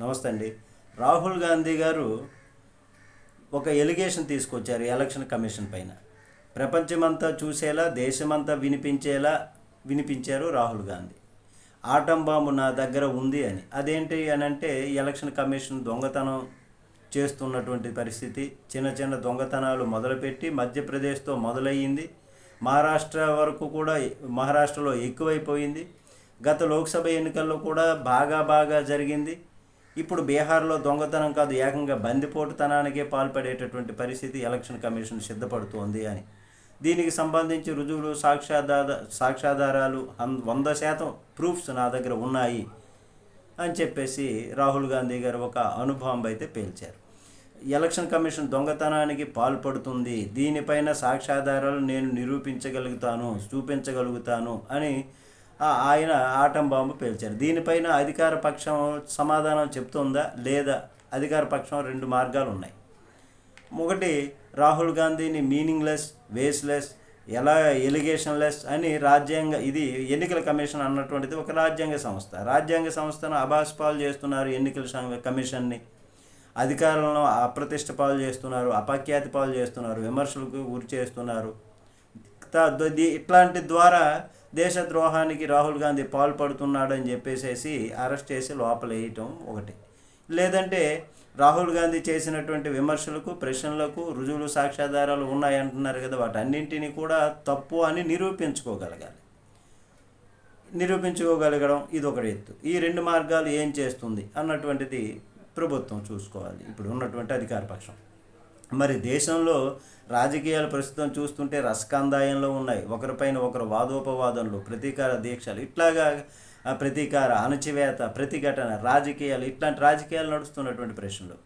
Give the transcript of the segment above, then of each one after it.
నమస్తే అండి. రాహుల్ గాంధీ గారు ఒక ఎలిగేషన్ తీసుకొచ్చారు ఎలక్షన్ కమిషన్ పైన. ప్రపంచమంతా చూసేలా దేశమంతా వినిపించేలా వినిపించారు రాహుల్ గాంధీ. ఆటం బాంబు నా దగ్గర ఉంది అని. అదేంటి అని అంటే ఎలక్షన్ కమిషన్ దొంగతనం చేస్తున్నటువంటి పరిస్థితి. చిన్న చిన్న దొంగతనాలు మొదలుపెట్టి మధ్యప్రదేశ్తో మొదలయ్యింది. మహారాష్ట్ర వరకు కూడా మహారాష్ట్రలో ఎక్కువైపోయింది. గత లోక్సభ ఎన్నికల్లో కూడా బాగా బాగా జరిగింది. ఇప్పుడు బీహార్లో దొంగతనం కాదు ఏకంగా బందిపోటుతనానికే పాల్పడేటటువంటి పరిస్థితి ఎలక్షన్ కమిషన్ సిద్ధపడుతోంది అని. దీనికి సంబంధించి రుజువులు సాక్ష్యాధార సాక్ష్యాధారాలు వంద శాతం ప్రూఫ్స్ నా దగ్గర ఉన్నాయి అని చెప్పేసి రాహుల్ గాంధీ గారు ఒక అనుభవం అయితే పేల్చారు. ఎలక్షన్ కమిషన్ దొంగతనానికి పాల్పడుతుంది దీనిపైన సాక్ష్యాధారాలు నేను నిరూపించగలుగుతాను చూపించగలుగుతాను అని ఆయన ఆటం బాంబు పేల్చారు. దీనిపైన అధికార పక్షం సమాధానం చెప్తుందా? లేదా అధికార పక్షం రెండు మార్గాలు ఉన్నాయి. ఒకటి రాహుల్ గాంధీని మీనింగ్లెస్ వేస్లెస్ ఎలా ఎలిగేషన్లెస్ అని రాజ్యాంగ ఇది ఎన్నికల కమిషన్ అన్నటువంటిది ఒక రాజ్యాంగ సంస్థ. రాజ్యాంగ సంస్థను అభాస్పాలు చేస్తున్నారు ఎన్నికల సంఘ కమిషన్ని. అధికారులను అప్రతిష్ట పాలు చేస్తున్నారు అపఖ్యాతి పాలు చేస్తున్నారు విమర్శలకు గురి చేస్తున్నారు. ఇట్లాంటి ద్వారా దేశద్రోహానికి రాహుల్ గాంధీ పాల్పడుతున్నాడని చెప్పేసేసి అరెస్ట్ చేసి లోపల వేయటం ఒకటి. లేదంటే రాహుల్ గాంధీ చేసినటువంటి విమర్శలకు ప్రశ్నలకు రుజువులు సాక్ష్యాధారాలు ఉన్నాయంటున్నారు కదా వాటన్నింటినీ కూడా తప్పు అని నిరూపించుకోగలగాలి. నిరూపించుకోగలగడం ఇది ఒకటి ఎత్తు. ఈ రెండు మార్గాలు ఏం చేస్తుంది అన్నటువంటిది ప్రభుత్వం చూసుకోవాలి. ఇప్పుడు ఉన్నటువంటి అధికార పక్షం. మరి దేశంలో రాజకీయాలు ప్రస్తుతం చూస్తుంటే రసకందాయంలో ఉన్నాయి. ఒకరిపైన ఒకరు వాదోపవాదనలు ప్రతీకార దీక్షలు ఇట్లాగా ఆ, ప్రతీకార అణచివేత ప్రతిఘటన రాజకీయాలు ఇట్లాంటి రాజకీయాలు నడుస్తున్నటువంటి ప్రశ్నలు.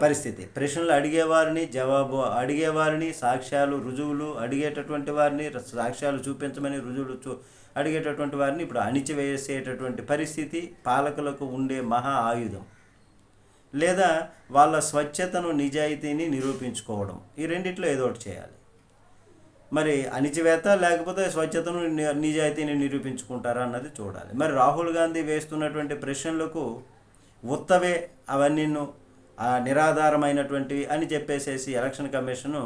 పరిస్థితి. ప్రశ్నలు అడిగేవారిని జవాబు అడిగేవారిని సాక్ష్యాలు రుజువులు అడిగేటటువంటి వారిని సాక్ష్యాలు చూపించమని రుజువులు చూ అడిగేటటువంటి వారిని ఇప్పుడు అణిచివేసేటటువంటి పరిస్థితి పాలకులకు ఉండే మహా ఆయుధం. లేదా వాళ్ళ స్వచ్ఛతను నిజాయితీని నిరూపించుకోవడం. ఈ రెండిట్లో ఏదో ఒకటి చేయాలి. మరి అణిచివేత లేకపోతే స్వచ్ఛతను నిజాయితీని నిరూపించుకుంటారా అన్నది చూడాలి. మరి రాహుల్ గాంధీ వేస్తున్నటువంటి ప్రశ్నలకు ఉత్తవే అవన్నీ నిరాధారమైనటువంటివి అని చెప్పేసేసి ఎలక్షన్ కమిషను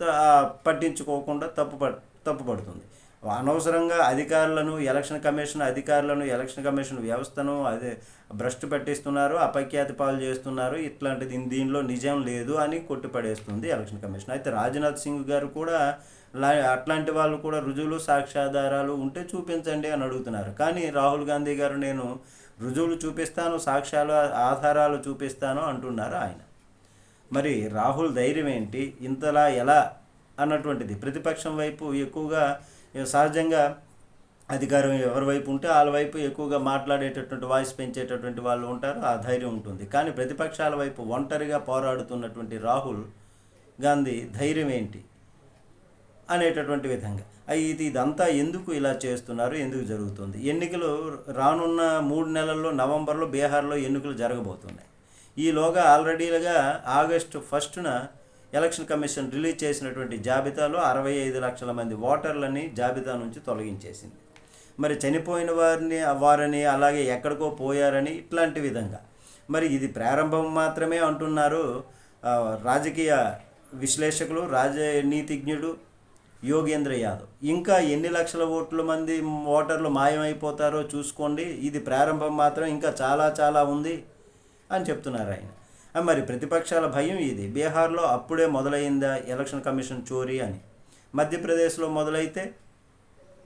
పట్టించుకోకుండా తప్పు పట్టించుకోకుండా తప్పుపడ్ తప్పుపడుతుంది. అనవసరంగా అధికారులను ఎలక్షన్ కమిషన్ అధికారులను ఎలక్షన్ కమిషన్ వ్యవస్థను అదే భ్రష్టు పట్టిస్తున్నారు అపఖ్యాతి పాలు చేస్తున్నారు ఇట్లాంటిది దీనిలో నిజం లేదు అని కొట్టుపడేస్తుంది ఎలక్షన్ కమిషన్. అయితే రాజ్నాథ్ సింగ్ గారు కూడా లా అట్లాంటి వాళ్ళు కూడా రుజువులు సాక్ష్యాధారాలు ఉంటే చూపించండి అని అడుగుతున్నారు. కానీ రాహుల్ గాంధీ గారు నేను రుజువులు చూపిస్తాను సాక్ష్యాలు ఆధారాలు చూపిస్తాను అంటున్నారు ఆయన. మరి రాహుల్ ధైర్యం ఏంటి? ఇంతలా ఎలా? అన్నటువంటిది. ప్రతిపక్షం వైపు ఎక్కువగా సహజంగా అధికారం ఎవరి వైపు ఉంటే వాళ్ళ వైపు ఎక్కువగా మాట్లాడేటటువంటి వాయిస్ పెంచేటటువంటి వాళ్ళు ఉంటారు ఆ ధైర్యం ఉంటుంది. కానీ ప్రతిపక్షాల వైపు ఒంటరిగా పోరాడుతున్నటువంటి రాహుల్ గాంధీ ధైర్యం ఏంటి? అనేటటువంటి విధంగా. అయి ఇది ఇదంతా ఎందుకు ఇలా చేస్తున్నారు? ఎందుకు జరుగుతుంది? ఎన్నికలు రానున్న మూడు నెలల్లో నవంబర్లో బీహార్లో ఎన్నికలు జరగబోతున్నాయి. ఈలోగా ఆల్రెడీలుగా ఆగస్టు ఫస్ట్న ఎలక్షన్ కమిషన్ రిలీజ్ చేసినటువంటి జాబితాలో అరవై ఐదు లక్షల మంది ఓటర్లని జాబితా నుంచి తొలగించేసింది. మరి చనిపోయిన వారిని వారని అలాగే ఎక్కడికో పోయారని ఇట్లాంటి విధంగా. మరి ఇది ప్రారంభం మాత్రమే అంటున్నారు రాజకీయ విశ్లేషకులు రాజనీతిజ్ఞుడు యోగేంద్ర యాదవ్. ఇంకా ఎన్ని లక్షల ఓట్ల మంది ఓటర్లు మాయమైపోతారో చూసుకోండి. ఇది ప్రారంభం మాత్రం ఇంకా చాలా చాలా ఉంది అని చెప్తున్నారు ఆయన. మరి ప్రతిపక్షాల భయం ఇది. బీహార్లో అప్పుడే మొదలైందా ఎలక్షన్ కమిషన్ చోరీ అని. మధ్యప్రదేశ్లో మొదలైతే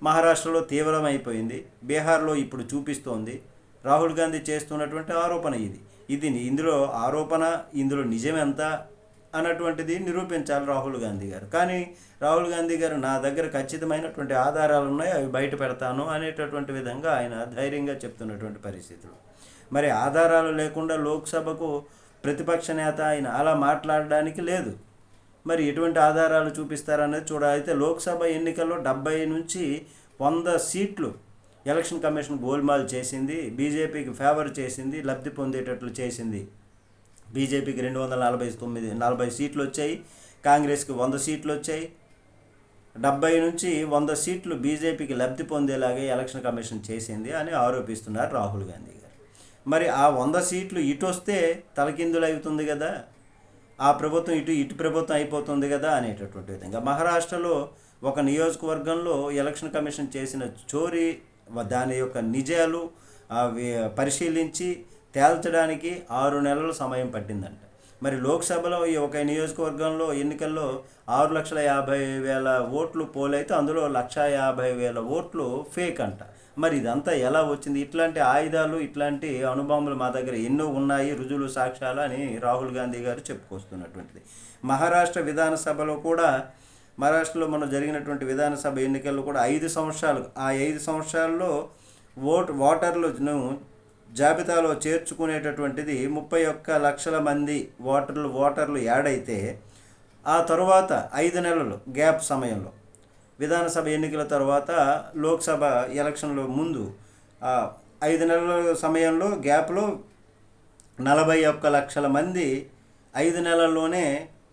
మహారాష్ట్రలో తీవ్రమైపోయింది. బీహార్లో ఇప్పుడు చూపిస్తోంది. రాహుల్ గాంధీ చేస్తున్నటువంటి ఆరోపణ ఇది. ఇది ఇందులో ఆరోపణ ఇందులో నిజం ఎంత అన్నటువంటిది నిరూపించాలి రాహుల్ గాంధీ గారు. కానీ రాహుల్ గాంధీ గారు నా దగ్గర ఖచ్చితమైనటువంటి ఆధారాలు ఉన్నాయి అవి బయట పెడతాను అనేటటువంటి విధంగా ఆయన ధైర్యంగా చెప్తున్నటువంటి పరిస్థితులు. మరి ఆధారాలు లేకుండా లోక్సభకు ప్రతిపక్ష నేత ఆయన అలా మాట్లాడడానికి లేదు. మరి ఎటువంటి ఆధారాలు చూపిస్తారనేది చూడాలి అయితే లోక్సభ ఎన్నికల్లో డెబ్బై నుంచి వంద సీట్లు ఎలక్షన్ కమిషన్ గోల్మాల్ చేసింది బీజేపీకి ఫేవర్ చేసింది లబ్ధి పొందేటట్లు చేసింది. బీజేపీకి రెండు వందల నలభై తొమ్మిది నలభై సీట్లు వచ్చాయి కాంగ్రెస్కి వంద సీట్లు వచ్చాయి. డెబ్బై నుంచి వంద సీట్లు బీజేపీకి లబ్ధి పొందేలాగే ఎలక్షన్ కమిషన్ చేసింది అని ఆరోపిస్తున్నారు రాహుల్ గాంధీ గారు. మరి ఆ వంద సీట్లు ఇటు వస్తే తలకిందులు అవుతుంది కదా? ఆ ప్రభుత్వం ఇటు ఇటు ప్రభుత్వం అయిపోతుంది కదా అనేటటువంటి విధంగా మహారాష్ట్రలో ఒక నియోజకవర్గంలో ఎలక్షన్ కమిషన్ చేసిన చోరీ దాని యొక్క నిజాలు పరిశీలించి తేల్చడానికి ఆరు నెలలు సమయం పట్టిందంట. మరి లోక్సభలో ఈ ఒక నియోజకవర్గంలో ఎన్నికల్లో ఆరు లక్షల యాభై వేల ఓట్లు పోలైతే అందులో లక్ష యాభై వేల ఓట్లు ఫేక్ అంట. మరి ఇదంతా ఎలా వచ్చింది? ఇట్లాంటి ఆయుధాలు ఇట్లాంటి అనుభవములు మా దగ్గర ఎన్నో ఉన్నాయి. రుజువులు సాక్ష్యాలు అని రాహుల్ గాంధీ గారు చెప్పుకొస్తున్నటువంటిది. మహారాష్ట్ర విధానసభలో కూడా మహారాష్ట్రలో మనం జరిగినటువంటి విధానసభ ఎన్నికల్లో కూడా ఐదు సంవత్సరాలు ఆ ఐదు సంవత్సరాల్లో ఓటు ఓటర్లను జాబితాలో చేర్చుకునేటటువంటిది ముప్పై ఒక్క లక్షల మంది ఓటర్లు ఓటర్లు యాడ్ అయితే ఆ తరువాత ఐదు నెలలు గ్యాప్ సమయంలో. విధానసభ ఎన్నికల తర్వాత లోక్సభ ఎలక్షన్ల ముందు ఐదు నెలల సమయంలో గ్యాప్లో నలభై ఒక్క లక్షల మంది ఐదు నెలల్లోనే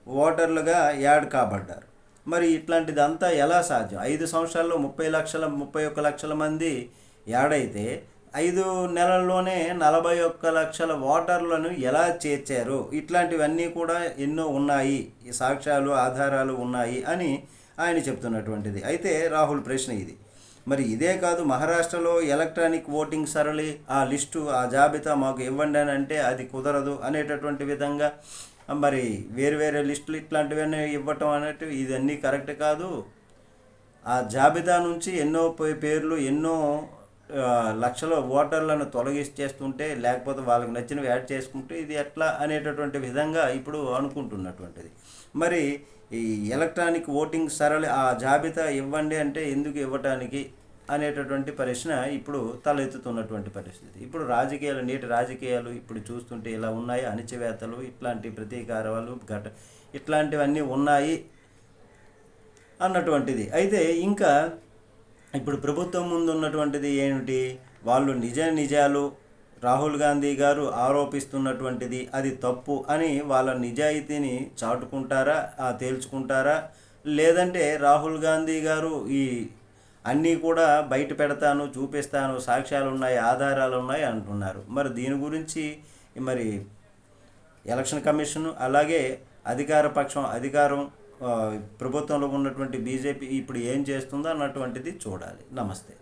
ఓటర్లుగా యాడ్ కాబడ్డారు. మరి ఇట్లాంటిదంతా ఎలా సాధ్యం? ఐదు సంవత్సరాల్లో ముప్పై లక్షల ముప్పై ఒక్క లక్షల మంది యాడ్ అయితే ఐదు నెలల్లోనే నలభై ఒక్క లక్షల ఓటర్లను ఎలా చేర్చారు? ఇట్లాంటివన్నీ కూడా ఎన్నో ఉన్నాయి. సాక్ష్యాలు ఆధారాలు ఉన్నాయి అని ఆయన చెప్తున్నటువంటిది. అయితే రాహుల్ ప్రశ్న ఇది. మరి ఇదే కాదు మహారాష్ట్రలో ఎలక్ట్రానిక్ ఓటింగ్ సరళి ఆ లిస్టు ఆ జాబితా మాకు ఇవ్వండి అని అంటే అది కుదరదు అనేటటువంటి విధంగా మరి వేరు వేరే లిస్టులు ఇట్లాంటివన్నీ ఇవ్వటం అనేటి ఇదన్నీ కరెక్ట్ కాదు. ఆ జాబితా నుంచి ఎన్నో పే- పేర్లు ఎన్నో లక్షల ఓటర్లను తొలగిస్తేస్తుంటే లేకపోతే వాళ్ళకి నచ్చినవి యాడ్ చేసుకుంటే ఇది ఎట్లా అనేటటువంటి విధంగా ఇప్పుడు అనుకుంటున్నటువంటిది. మరి ఈ ఎలక్ట్రానిక్ ఓటింగ్ సరళి ఆ జాబితా ఇవ్వండి అంటే ఎందుకు ఇవ్వటానికి అనేటటువంటి ప్రశ్న ఇప్పుడు తలెత్తుతున్నటువంటి పరిస్థితి. ఇప్పుడు రాజకీయాలు నేటి రాజకీయాలు ఇప్పుడు చూస్తుంటే ఇలా ఉన్నాయి అణిచివేతలు ఇట్లాంటి ప్రతీకారాలు ఘట ఇట్లాంటివన్నీ ఉన్నాయి అన్నటువంటిది. అయితే ఇంకా ఇప్పుడు ప్రభుత్వం ముందు ఉన్నటువంటిది ఏమిటి? వాళ్ళు నిజ నిజాలు రాహుల్ గాంధీ గారు ఆరోపిస్తున్నటువంటిది అది తప్పు అని వాళ్ళ నిజాయితీని చాటుకుంటారా ఆ తేల్చుకుంటారా? లేదంటే రాహుల్ గాంధీ గారు ఈ అన్నీ కూడా బయట పెడతాను చూపిస్తాను సాక్ష్యాలు ఉన్నాయి ఆధారాలు ఉన్నాయి అంటున్నారు. మరి దీని గురించి మరి ఎలక్షన్ కమిషన్ అలాగే అధికార పక్షం అధికారం ప్రభుత్వంలో ఉన్నటువంటి బీజేపీ ఇప్పుడు ఏం చేస్తుందో అన్నటువంటిది చూడాలి. నమస్తే.